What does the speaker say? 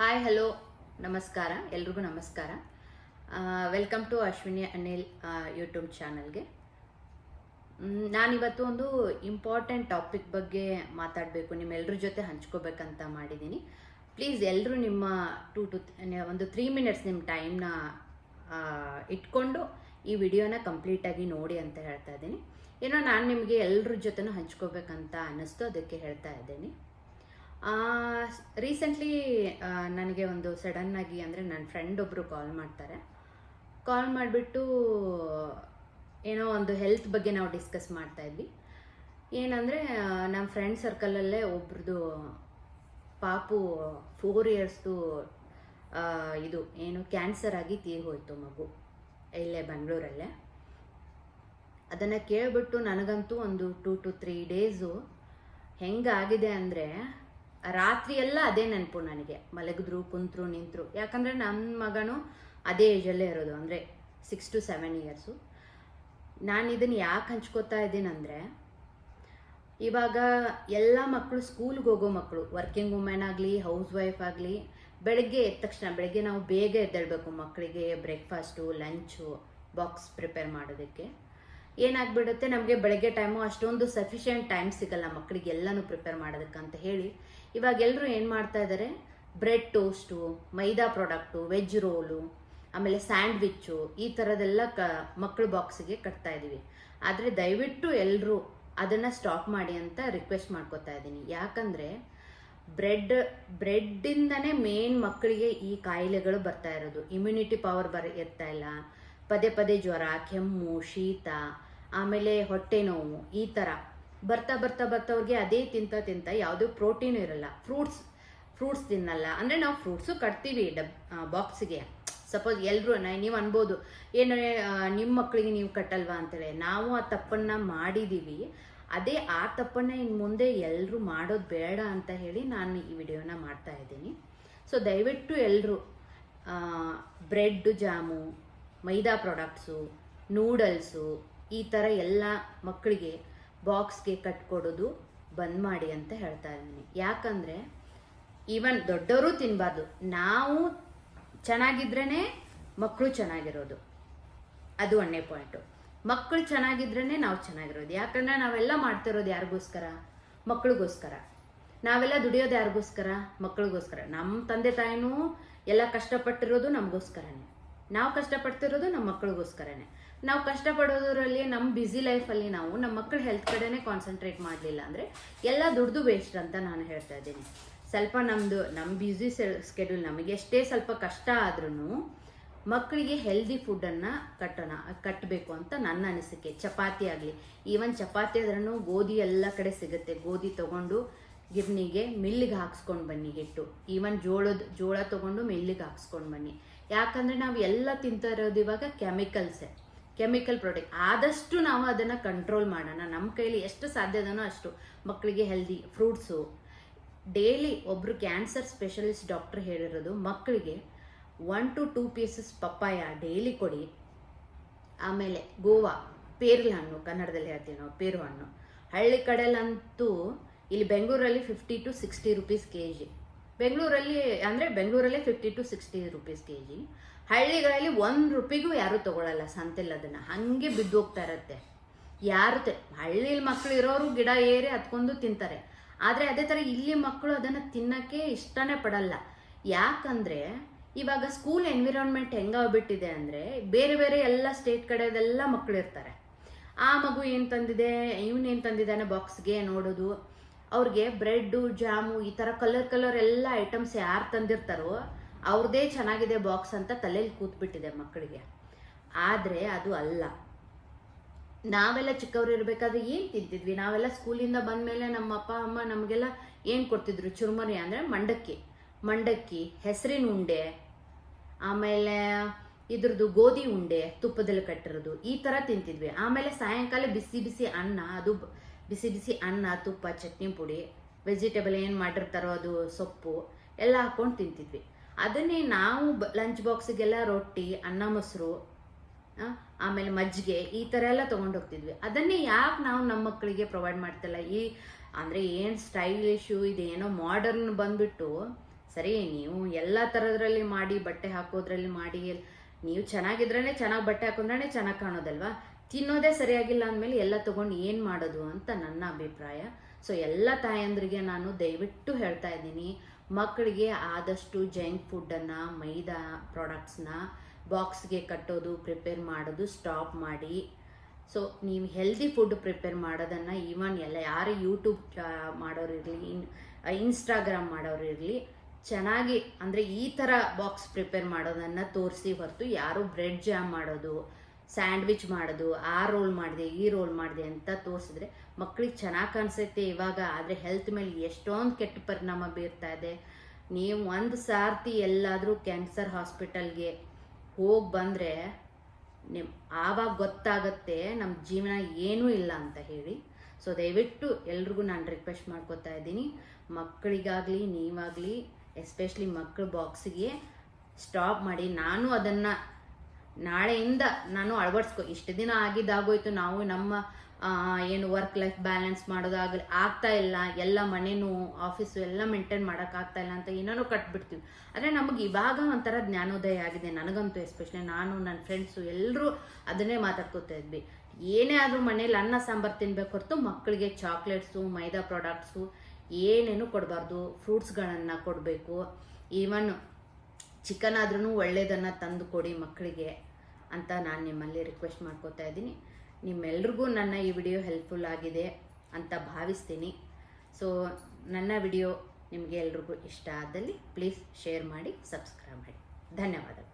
Hi hello ನಮಸ್ಕಾರ, ಎಲ್ರಿಗೂ ನಮಸ್ಕಾರ. Welcome to Ashwini Anil YouTube ಚಾನಲ್ಗೆ ನಾನಿವತ್ತು ಒಂದು ಇಂಪಾರ್ಟೆಂಟ್ ಟಾಪಿಕ್ ಬಗ್ಗೆ ಮಾತಾಡಬೇಕು ನಿಮ್ಮೆಲ್ಲರ ಜೊತೆ ಹಂಚ್ಕೋಬೇಕಂತ ಮಾಡಿದ್ದೀನಿ ಪ್ಲೀಸ್ ಎಲ್ಲರೂ ನಿಮ್ಮ ಟು ಟು ಒಂದು ತ್ರೀ ಮಿನಿಟ್ಸ್ ನಿಮ್ಮ ಟೈಮ್ನ ಇಟ್ಕೊಂಡು ಈ ವಿಡಿಯೋನ ಕಂಪ್ಲೀಟಾಗಿ ನೋಡಿ ಅಂತ ಹೇಳ್ತಾ ಇದ್ದೀನಿ. ಏನೋ ನಾನು ನಿಮಗೆ ಎಲ್ಲರ ಜೊತೆನೂ ಹಂಚ್ಕೋಬೇಕಂತ ಅನ್ನಿಸ್ತು, ಅದಕ್ಕೆ ಹೇಳ್ತಾ ಇದ್ದೀನಿ. ರೀಸೆಂಟ್ಲಿ ನನಗೆ ಒಂದು ಸಡನ್ನಾಗಿ ಅಂದರೆ ನನ್ನ ಫ್ರೆಂಡ್ ಒಬ್ಬರು ಕಾಲ್ ಮಾಡ್ತಾರೆ. ಕಾಲ್ ಮಾಡಿಬಿಟ್ಟು ಏನೋ ಒಂದು ಹೆಲ್ತ್ ಬಗ್ಗೆ ನಾವು ಡಿಸ್ಕಸ್ ಮಾಡ್ತಾ ಇದ್ವಿ. ಏನಂದರೆ ನಮ್ಮ ಫ್ರೆಂಡ್ ಸರ್ಕಲಲ್ಲೇ ಒಬ್ರದ್ದು ಪಾಪು ಫೋರ್ ಇಯರ್ಸ್ದು ಇದು ಏನು ಕ್ಯಾನ್ಸರ್ ಆಗಿ ತೀರಿ ಹೋಯಿತು ಮಗು. ಇಲ್ಲೇ ಬೆಂಗಳೂರಲ್ಲೇ ಅದನ್ನು ಕೇಳಿಬಿಟ್ಟು ನನಗಂತೂ ಒಂದು ಟೂ ಟು ತ್ರೀ ಡೇಸು ಹೆಂಗಾಗಿದೆ ಅಂದರೆ ರಾತ್ರಿ ಎಲ್ಲ ಅದೇ ನೆನಪು ನನಗೆ. ಮಲಗಿದ್ರು, ಕುಂತ್ರು, ನಿಂತರು. ಯಾಕಂದರೆ ನನ್ನ ಮಗನು ಅದೇ ಏಜಲ್ಲೇ ಇರೋದು. ಅಂದರೆ ಸಿಕ್ಸ್ ಟು ಸೆವೆನ್ ಇಯರ್ಸು ನಾನು ಇದನ್ನು ಯಾಕೆ ಹಂಚ್ಕೋತಾ ಇದ್ದೀನಂದರೆ ಇವಾಗ ಎಲ್ಲ ಮಕ್ಕಳು ಸ್ಕೂಲ್ಗೆ ಹೋಗೋ ಮಕ್ಕಳು ವರ್ಕಿಂಗ್ ವುಮೆನ್ ಆಗಲಿ ಹೌಸ್ ವೈಫ್ ಆಗಲಿ, ಬೆಳಗ್ಗೆ ಎದ್ದ ತಕ್ಷಣ, ಬೆಳಗ್ಗೆ ನಾವು ಬೇಗ ಎದ್ದೇಳಬೇಕು ಮಕ್ಕಳಿಗೆ ಬ್ರೇಕ್ಫಾಸ್ಟು ಲಂಚು ಬಾಕ್ಸ್ ಪ್ರಿಪೇರ್ ಮಾಡೋದಕ್ಕೆ. ಏನಾಗ್ಬಿಡುತ್ತೆ? ನಮಗೆ ಬೆಳಗ್ಗೆ ಟೈಮು ಅಷ್ಟೊಂದು ಸಫಿಷಿಯೆಂಟ್ ಟೈಮ್ ಸಿಗಲ್ಲ ಮಕ್ಕಳಿಗೆ ಎಲ್ಲನೂ ಪ್ರಿಪೇರ್ ಮಾಡೋದಕ್ಕಂತ ಹೇಳಿ. ಇವಾಗ ಎಲ್ಲರೂ ಏನು ಮಾಡ್ತಾ ಇದ್ದಾರೆ bread toast maida product veg roll ಆಮೇಲೆ ಸ್ಯಾಂಡ್ವಿಚ್ಚು ಈ ಥರದೆಲ್ಲ ಕ ಮಕ್ಕಳ ಬಾಕ್ಸಿಗೆ ಕಟ್ತಾ ಇದ್ದೀವಿ ಆದರೆ ದಯವಿಟ್ಟು ಎಲ್ಲರೂ ಅದನ್ನು ಸ್ಟಾಪ್ ಮಾಡಿ ಅಂತ ರಿಕ್ವೆಸ್ಟ್ ಮಾಡ್ಕೋತಾ ಇದ್ದೀನಿ ಯಾಕಂದರೆ ಬ್ರೆಡ್ ಬ್ರೆಡ್ಡಿಂದನೇ ಮೇನ್ ಮಕ್ಕಳಿಗೆ ಈ ಕಾಯಿಲೆಗಳು ಬರ್ತಾ ಇರೋದು. ಇಮ್ಯುನಿಟಿ ಪವರ್ ಬರ ಇರ್ತಾ ಇಲ್ಲ. ಪದೇ ಪದೇ ಜ್ವರ, ಕೆಮ್ಮು, ಶೀತ, ಆಮೇಲೆ ಹೊಟ್ಟೆ ನೋವು ಈ ಥರ ಬರ್ತಾ ಬರ್ತಾ ಬರ್ತಾ ಅವ್ರಿಗೆ ಅದೇ ತಿಂತ ತಿಂತ ಯಾವುದೂ ಪ್ರೋಟೀನ್ ಇರಲ್ಲ. ಫ್ರೂಟ್ಸ್ ಫ್ರೂಟ್ಸ್ ತಿನ್ನಲ್ಲ. ಅಂದರೆ ನಾವು ಫ್ರೂಟ್ಸು ಕಟ್ತೀವಿ ಡಬ್ ಬಾಕ್ಸಿಗೆ ಸಪೋಸ್ ಎಲ್ಲರೂ ನೀವು ಅನ್ಬೋದು, ಏನು ನಿಮ್ಮ ಮಕ್ಕಳಿಗೆ ನೀವು ಕಟ್ಟಲ್ವಾ ಅಂತೇಳಿ. ನಾವು ಆ ತಪ್ಪನ್ನು ಮಾಡಿದ್ದೀವಿ ಅದೇ ಆ ತಪ್ಪನ್ನು ಇನ್ನು ಮುಂದೆ ಎಲ್ಲರೂ ಮಾಡೋದು ಬೇಡ ಅಂತ ಹೇಳಿ ನಾನು ಈ ವಿಡಿಯೋನ ಮಾಡ್ತಾ ಇದ್ದೀನಿ. ಸೊ ದಯವಿಟ್ಟು ಎಲ್ಲರೂ bread jam maida products, noodles, ಈ ಥರ ಎಲ್ಲ ಮಕ್ಕಳಿಗೆ ಬಾಕ್ಸ್ಗೆ ಕಟ್ಕೊಡೋದು ಬಂದ್ ಮಾಡಿ ಅಂತ ಹೇಳ್ತಾ ಇದ್ದೀನಿ. ಯಾಕಂದರೆ ಈವನ್ ದೊಡ್ಡವರು ತಿನ್ನಬಾರ್ದು ನಾವು ಚೆನ್ನಾಗಿದ್ರೇ ಮಕ್ಕಳು ಚೆನ್ನಾಗಿರೋದು. ಅದು ಒಂದನೇ ಪಾಯಿಂಟು. ಮಕ್ಕಳು ಚೆನ್ನಾಗಿದ್ರೇ ನಾವು ಚೆನ್ನಾಗಿರೋದು. ಯಾಕಂದರೆ ನಾವೆಲ್ಲ ಮಾಡ್ತಿರೋದು ಯಾರಿಗೋಸ್ಕರ? ಮಕ್ಕಳಿಗೋಸ್ಕರ ನಾವೆಲ್ಲ ದುಡಿಯೋದು ಯಾರಿಗೋಸ್ಕರ? ಮಕ್ಕಳಿಗೋಸ್ಕರ ನಮ್ಮ ತಂದೆ ತಾಯಿನೂ ಎಲ್ಲ ಕಷ್ಟಪಟ್ಟಿರೋದು ನಮಗೋಸ್ಕರನೇ. ನಾವು ಕಷ್ಟಪಡ್ತಿರೋದು ನಮ್ಮ ಮಕ್ಕಳಿಗೋಸ್ಕರನೇ ನಾವು ಕಷ್ಟಪಡೋದ್ರಲ್ಲಿ ನಮ್ಮ ಬ್ಯುಸಿ ಲೈಫಲ್ಲಿ ನಾವು ನಮ್ಮ ಮಕ್ಕಳ ಹೆಲ್ತ್ ಕಡೆನೇ ಕಾನ್ಸಂಟ್ರೇಟ್ ಮಾಡಲಿಲ್ಲ ಅಂದರೆ ಎಲ್ಲ ದುಡ್ದು ವೇಸ್ಟ್ ಅಂತ ನಾನು ಹೇಳ್ತಾ ಇದ್ದೀನಿ. ಸ್ವಲ್ಪ ನಮ್ಮದು ನಮ್ಮ ಬ್ಯುಸಿ ಸ್ಕೆಡ್ಯೂಲ್ ನಮಗೆ ಎಷ್ಟೇ ಸ್ವಲ್ಪ ಕಷ್ಟ ಆದ್ರೂ ಮಕ್ಕಳಿಗೆ ಹೆಲ್ದಿ ಫುಡ್ಡನ್ನು ಕಟ್ಟೋಣ ಕಟ್ಟಬೇಕು ಅಂತ ನನ್ನ ಅನಿಸಿಕೆ. ಚಪಾತಿ ಆಗಲಿ ಈವನ್ ಚಪಾತಿ ಆದ್ರೂ ಗೋಧಿ ಎಲ್ಲ ಕಡೆ ಸಿಗುತ್ತೆ. ಗೋಧಿ ತೊಗೊಂಡು ಗಿರ್ನಿಗೆ, ಮಿಲ್ಲಿಗೆ ಹಾಕ್ಸ್ಕೊಂಡು ಬನ್ನಿ ಹಿಟ್ಟು. ಈವನ್ ಜೋಳದ, ಜೋಳ ತೊಗೊಂಡು ಮಿಲ್ಲಿಗೆ ಹಾಕ್ಸ್ಕೊಂಡು ಬನ್ನಿ. ಯಾಕಂದರೆ ನಾವು ಎಲ್ಲ ತಿಂತಾ ಇರೋದು ಇವಾಗ ಕೆಮಿಕಲ್ಸೇ ಕೆಮಿಕಲ್ ಪ್ರಾಡಕ್ಟ್ ಆದಷ್ಟು ನಾವು ಅದನ್ನು ಕಂಟ್ರೋಲ್ ಮಾಡೋಣ. ನಮ್ಮ ಕೈಲಿ ಎಷ್ಟು ಸಾಧ್ಯದನೋ ಅಷ್ಟು. ಮಕ್ಕಳಿಗೆ ಹೆಲ್ದಿ ಫ್ರೂಟ್ಸು ಡೈಲಿ ಒಬ್ಬರು ಕ್ಯಾನ್ಸರ್ ಸ್ಪೆಷಲಿಸ್ಟ್ ಡಾಕ್ಟರ್ ಹೇಳಿರೋದು ಮಕ್ಕಳಿಗೆ one to two pieces papaya daily ಕೊಡಿ. ಆಮೇಲೆ ಗೋವಾ, ಪೇರ್ಲ ಹಣ್ಣು, ಕನ್ನಡದಲ್ಲಿ ಹೇಳ್ತೀವಿ ನಾವು, ಪೇರು ಹಣ್ಣು. ಹಳ್ಳಿ ಕಡೆಯಲ್ಲಂತೂ ಇಲ್ಲಿ ಬೆಂಗಳೂರಲ್ಲಿ fifty to sixty rupees K G ಬೆಂಗಳೂರಲ್ಲಿ, ಅಂದರೆ ಬೆಂಗಳೂರಲ್ಲೇ fifty to sixty rupees K G ಹಳ್ಳಿಗಳಲ್ಲಿ ಒಂದು ರುಪಿಗೂ ಯಾರೂ ತೊಗೊಳಲ್ಲ ಸಂತೆಲ್ಲ ಅದನ್ನು ಹಾಗೆ ಬಿದ್ದು ಹೋಗ್ತಾ ಇರತ್ತೆ. ಯಾರು ಹಳ್ಳಿಲಿ ಮಕ್ಕಳು ಇರೋರು ಗಿಡ ಏರಿ ಹತ್ಕೊಂಡು ತಿಂತಾರೆ. ಆದರೆ ಅದೇ ಥರ ಇಲ್ಲಿ ಮಕ್ಕಳು ಅದನ್ನು ತಿನ್ನೋಕ್ಕೆ ಇಷ್ಟನೇ ಪಡಲ್ಲ. ಯಾಕಂದರೆ ಇವಾಗ ಸ್ಕೂಲ್ ಎನ್ವಿರಾನ್ಮೆಂಟ್ ಹೆಂಗಾಗ್ಬಿಟ್ಟಿದೆ ಅಂದರೆ ಬೇರೆ ಬೇರೆ ಎಲ್ಲ ಸ್ಟೇಟ್ ಕಡೆದೆಲ್ಲ ಮಕ್ಕಳು ಇರ್ತಾರೆ. ಆ ಮಗು ಏನು ತಂದಿದೆ ಇವನೇನು ತಂದಿದ್ದಾನೆ ಬಾಕ್ಸ್ಗೆ ನೋಡೋದು. ಅವ್ರಿಗೆ ಬ್ರೆಡ್ಡು, ಜಾಮು ಈ ಥರ ಕಲರ್ ಕಲರ್ ಎಲ್ಲ ಐಟಮ್ಸ್ ಯಾರು ತಂದಿರ್ತಾರೋ ಅವ್ರದ್ದೇ ಚೆನ್ನಾಗಿದೆ ಬಾಕ್ಸ್ ಅಂತ ತಲೆಯಲ್ಲಿ ಕೂತ್ಬಿಟ್ಟಿದೆ ಮಕ್ಕಳಿಗೆ ಆದರೆ ಅದು ಅಲ್ಲ. ನಾವೆಲ್ಲ ಚಿಕ್ಕವ್ರು ಇರಬೇಕಾದ್ರೆ ಏನು ತಿಂತಿದ್ವಿ? ನಾವೆಲ್ಲ ಸ್ಕೂಲಿಂದ ಬಂದ ಮೇಲೆ ನಮ್ಮ ಅಪ್ಪ, ಅಮ್ಮ ನಮಗೆಲ್ಲ ಏನು ಕೊಡ್ತಿದ್ರು? ಚುರುಮರಿ ಅಂದರೆ ಮಂಡಕ್ಕಿ. ಮಂಡಕ್ಕಿ, ಹೆಸರಿನ ಉಂಡೆ, ಆಮೇಲೆ ಇದ್ರದ್ದು ಗೋಧಿ ಉಂಡೆ, ತುಪ್ಪದಲ್ಲಿ ಕಟ್ಟಿರೋದು, ಈ ಥರ ತಿಂತಿದ್ವಿ. ಆಮೇಲೆ ಸಾಯಂಕಾಲ ಬಿಸಿ ಬಿಸಿ ಅನ್ನ, ಅದು ಬಿಸಿ ಬಿಸಿ ಅನ್ನ, ತುಪ್ಪ, ಚಟ್ನಿ ಪುಡಿ ವೆಜಿಟೇಬಲ್ ಏನು ಮಾಡಿರ್ತಾರೋ ಅದು ಸೊಪ್ಪು ಎಲ್ಲ ಹಾಕ್ಕೊಂಡು ತಿಂತಿದ್ವಿ. ಅದನ್ನೇ ನಾವು ಲಂಚ್ ಬಾಕ್ಸಿಗೆಲ್ಲ ರೊಟ್ಟಿ, ಅನ್ನ ಮೊಸರು ಆಮೇಲೆ ಮಜ್ಜಿಗೆ ಈ ಥರ ಎಲ್ಲ ತೊಗೊಂಡು ಹೋಗ್ತಿದ್ವಿ. ಅದನ್ನೇ ಯಾಕೆ ನಾವು ನಮ್ಮ ಮಕ್ಕಳಿಗೆ ಪ್ರೊವೈಡ್ ಮಾಡ್ತಿಲ್ಲ? ಈ, ಅಂದರೆ ಏನು ಸ್ಟೈಲಿಶು ಇದೇನೋ ಮಾಡರ್ನ್ ಬಂದ್ಬಿಟ್ಟು, ಸರಿ ನೀವು ಎಲ್ಲ ಥರದ್ರಲ್ಲಿ ಮಾಡಿ, ಬಟ್ಟೆ ಹಾಕೋದ್ರಲ್ಲಿ ಮಾಡಿ ನೀವು ಚೆನ್ನಾಗಿದ್ರೇ ಚೆನ್ನಾಗಿ ಬಟ್ಟೆ ಹಾಕೊಂಡ್ರೆ ಚೆನ್ನಾಗಿ ಕಾಣೋದಲ್ವಾ? ತಿನ್ನೋದೇ ಸರಿಯಾಗಿಲ್ಲ ಅಂದಮೇಲೆ ಎಲ್ಲ ತೊಗೊಂಡು ಏನು ಮಾಡೋದು ಅಂತ ನನ್ನ ಅಭಿಪ್ರಾಯ. ಸೊ ಎಲ್ಲ ತಾಯಂದ್ರಿಗೆ ನಾನು ದಯವಿಟ್ಟು ಹೇಳ್ತಾ ಇದ್ದೀನಿ, ಮಕ್ಕಳಿಗೆ ಆದಷ್ಟು ಜಂಕ್ ಫುಡ್ಡನ್ನು ಮೈದಾ ಪ್ರಾಡಕ್ಟ್ಸ್ನ ಬಾಕ್ಸ್ಗೆ ಕಟ್ಟೋದು ಪ್ರಿಪೇರ್ ಮಾಡೋದು ಸ್ಟಾಪ್ ಮಾಡಿ. ಸೊ ನೀವು ಹೆಲ್ದಿ ಫುಡ್ ಪ್ರಿಪೇರ್ ಮಾಡೋದನ್ನು ಈವನ್ ಎಲ್ಲ ಯಾರು ಯೂಟ್ಯೂಬ್ ಮಾಡೋರಿರಲಿ, ಇನ್ ಇನ್ಸ್ಟಾಗ್ರಾಮ್ ಮಾಡೋರು ಇರಲಿ ಚೆನ್ನಾಗಿ, ಅಂದರೆ ಈ ಥರ ಬಾಕ್ಸ್ ಪ್ರಿಪೇರ್ ಮಾಡೋದನ್ನು ತೋರಿಸಿ ಹೊರತು ಯಾರು ಬ್ರೆಡ್ ಜಾಮ್ ಮಾಡೋದು ಸ್ಯಾಂಡ್ವಿಚ್ ಮಾಡೋದು, ಆ ರೋಲ್ ಮಾಡಿದೆ, ಈ ರೋಲ್ ಮಾಡಿದೆ ಅಂತ ತೋರಿಸಿದ್ರೆ ಮಕ್ಕಳಿಗೆ ಚೆನ್ನಾಗಿ ಕಾಣಿಸುತ್ತೆ ಇವಾಗ. ಆದರೆ ಹೆಲ್ತ್ ಮೇಲೆ ಎಷ್ಟೊಂದು ಕೆಟ್ಟ ಪರಿಣಾಮ ಬೀರ್ತಾ ಇದೆ. ನೀವು ಒಂದು ಸಾರ್ತಿ ಎಲ್ಲಾದರೂ ಕ್ಯಾನ್ಸರ್ ಹಾಸ್ಪಿಟಲ್ಗೆ ಹೋಗಿ ಬಂದರೆ ನಿಮ್, ಆವಾಗ ಗೊತ್ತಾಗತ್ತೆ ನಮ್ಮ ಜೀವನ ಏನೂ ಇಲ್ಲ ಅಂತ ಹೇಳಿ. ಸೊ ದಯವಿಟ್ಟು ಎಲ್ರಿಗೂ ನಾನು ರಿಕ್ವೆಸ್ಟ್ ಮಾಡ್ಕೊತಾ ಇದ್ದೀನಿ. ಮಕ್ಕಳಿಗಾಗಲಿ ನೀವಾಗಲಿ ಎಸ್ಪೆಷಲಿ ಮಕ್ಕಳ ಬಾಕ್ಸಿಗೆ ಸ್ಟಾಪ್ ಮಾಡಿ. ನಾನು ಅದನ್ನು ನಾಳೆಯಿಂದ ನಾನು ಅಳವಡಿಸ್ಕೊ. ಇಷ್ಟು ದಿನ ಆಗಿದ್ದಾಗೋಯ್ತು. ನಾವು ನಮ್ಮ ಏನು ವರ್ಕ್ ಲೈಫ್ ಬ್ಯಾಲೆನ್ಸ್ ಮಾಡೋದಾಗಲಿ ಆಗ್ತಾ ಇಲ್ಲ. ಎಲ್ಲ ಮನೆನೂ ಆಫೀಸು ಎಲ್ಲ ಮೇಂಟೈನ್ ಮಾಡೋಕ್ಕಾಗ್ತಾ ಇಲ್ಲ ಅಂತ ಏನೇನೋ ಕಟ್ಬಿಡ್ತೀವಿ. ಆದರೆ ನಮಗೆ ಇವಾಗ ಒಂಥರ ಜ್ಞಾನೋದಯ ಆಗಿದೆ ನನಗಂತೂ ಎಸ್ಪೆಷಲಿ ನಾನು ನನ್ನ ಫ್ರೆಂಡ್ಸು ಎಲ್ಲರೂ ಅದನ್ನೇ ಮಾತಾಡ್ಕೊತಾ ಇದ್ವಿ. ಏನೇ ಆದರೂ ಮನೇಲಿ ಅನ್ನ ಸಾಂಬಾರು ತಿನ್ಬೇಕು ಹೊರತು ಮಕ್ಕಳಿಗೆ ಚಾಕ್ಲೇಟ್ಸು ಮೈದಾ ಪ್ರಾಡಕ್ಟ್ಸು ಏನೇನು ಕೊಡಬಾರ್ದು? ಫ್ರೂಟ್ಸ್ಗಳನ್ನು ಕೊಡಬೇಕು. ಈವನ್ ಚಿಕನ್ ಆದ್ರೂ ಒಳ್ಳೆಯದನ್ನು ತಂದು ಕೊಡಿ ಮಕ್ಕಳಿಗೆ ಅಂತ ನಾನು ನಿಮ್ಮಲ್ಲಿ ರಿಕ್ವೆಸ್ಟ್ ಮಾಡ್ಕೋತಾ ಇದ್ದೀನಿ. ನಿಮ್ಮೆಲ್ರಿಗೂ ನನ್ನ ಈ ವಿಡಿಯೋ ಹೆಲ್ಪ್ಫುಲ್ ಆಗಿದೆ ಅಂತ ಭಾವಿಸ್ತೀನಿ. ಸೊ ನನ್ನ ವಿಡಿಯೋ ನಿಮಗೆ ಎಲ್ರಿಗೂ ಇಷ್ಟ ಆದಲ್ಲಿ ಪ್ಲೀಸ್ ಶೇರ್ ಮಾಡಿ ಸಬ್ಸ್ಕ್ರೈಬ್ ಮಾಡಿ. ಧನ್ಯವಾದಗಳು.